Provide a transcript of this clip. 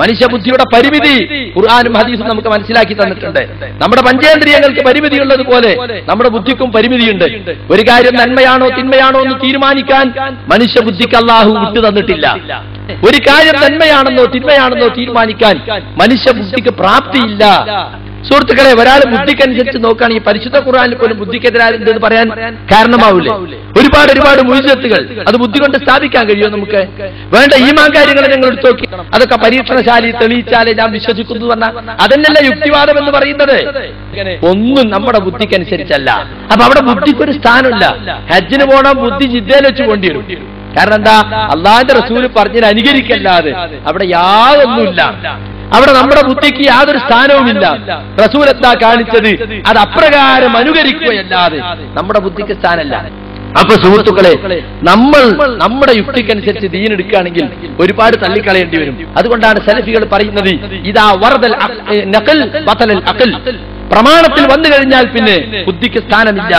മനുഷ്യബുദ്ധിയുടെ പരിമിതി ഖുർആാനും ഹദീസും നമുക്ക് മനസ്സിലാക്കി തന്നിട്ടുണ്ട്. നമ്മുടെ പഞ്ചേന്ദ്രിയങ്ങൾക്ക് പരിമിതിയുള്ളത് പോലെ നമ്മുടെ ബുദ്ധിക്കും പരിമിതിയുണ്ട്. ഒരു കാര്യം നന്മയാണോ തിന്മയാണോ എന്ന് തീരുമാനിക്കാൻ മനുഷ്യബുദ്ധിക്ക് അള്ളാഹു വിട്ടു തന്നിട്ടില്ല. ഒരു കാര്യം നന്മയാണെന്നോ തിന്മയാണെന്നോ തീരുമാനിക്കാൻ മനുഷ്യബുദ്ധിക്ക് പ്രാപ്തിയില്ല. സുഹൃത്തുക്കളെ ഒരാൾ ബുദ്ധിക്കനുസരിച്ച് നോക്കുകയാണെങ്കിൽ പരിശുദ്ധ ഖുർആാനിൽ പോലും ബുദ്ധിക്കെതിരാകുന്നത് പറയാൻ കാരണമാവില്ലേ. ഒരുപാട് ഒരുപാട് മുഴുവത്തുകൾ. അത് ബുദ്ധി കൊണ്ട് സ്ഥാപിക്കാൻ കഴിയുമോ നമുക്ക്? വേണ്ട ഈമാൻ കാര്യങ്ങൾ ഞങ്ങൾ എടുത്തു നോക്കി. അതൊക്കെ പരീക്ഷണശാലി തെളിയിച്ചാലേ ഞാൻ വിശ്വസിക്കുന്നു പറഞ്ഞാൽ അതന്നല്ല യുക്തിവാദം എന്ന് പറയുന്നത്? ഒന്നും നമ്മുടെ ബുദ്ധിക്കനുസരിച്ചല്ല. അപ്പൊ അവിടെ ബുദ്ധിക്കൊരു സ്ഥാനമില്ല. ഹജ്ജിന് പോകണം ബുദ്ധി ജിദ്ദയിൽ വെച്ച് പോണ്ടി വരും. കാരണം എന്താ? അള്ളാഹിന്റെ റസൂൽ പറഞ്ഞതിന് അനുകരിക്കല്ലാതെ അവിടെ യാതൊന്നുമില്ല. അവിടെ നമ്മുടെ ബുദ്ധിക്ക് യാതൊരു സ്ഥാനവുമില്ല. റസൂൽ എന്താ കാണിച്ചത്? അത് അപ്രകാരം അനുകരിക്കുകയല്ലാതെ നമ്മുടെ ബുദ്ധിക്ക് സ്ഥാനമല്ല അപ്പൊ സുഹൃത്തുക്കളെ നമ്മൾ നമ്മുടെ യുക്തിക്കനുസരിച്ച് ദീനെടുക്കുകയാണെങ്കിൽ ഒരുപാട് തള്ളിക്കളയേണ്ടി വരും. അതുകൊണ്ടാണ് സെലഫികൾ പറയുന്നത് ഇതാ വറദൽ നക്കൽ വതലൽ അഖൽ. പ്രമാണത്തിൽ വന്നു കഴിഞ്ഞാൽ പിന്നെ ബുദ്ധിക്ക് സ്ഥാനമില്ല.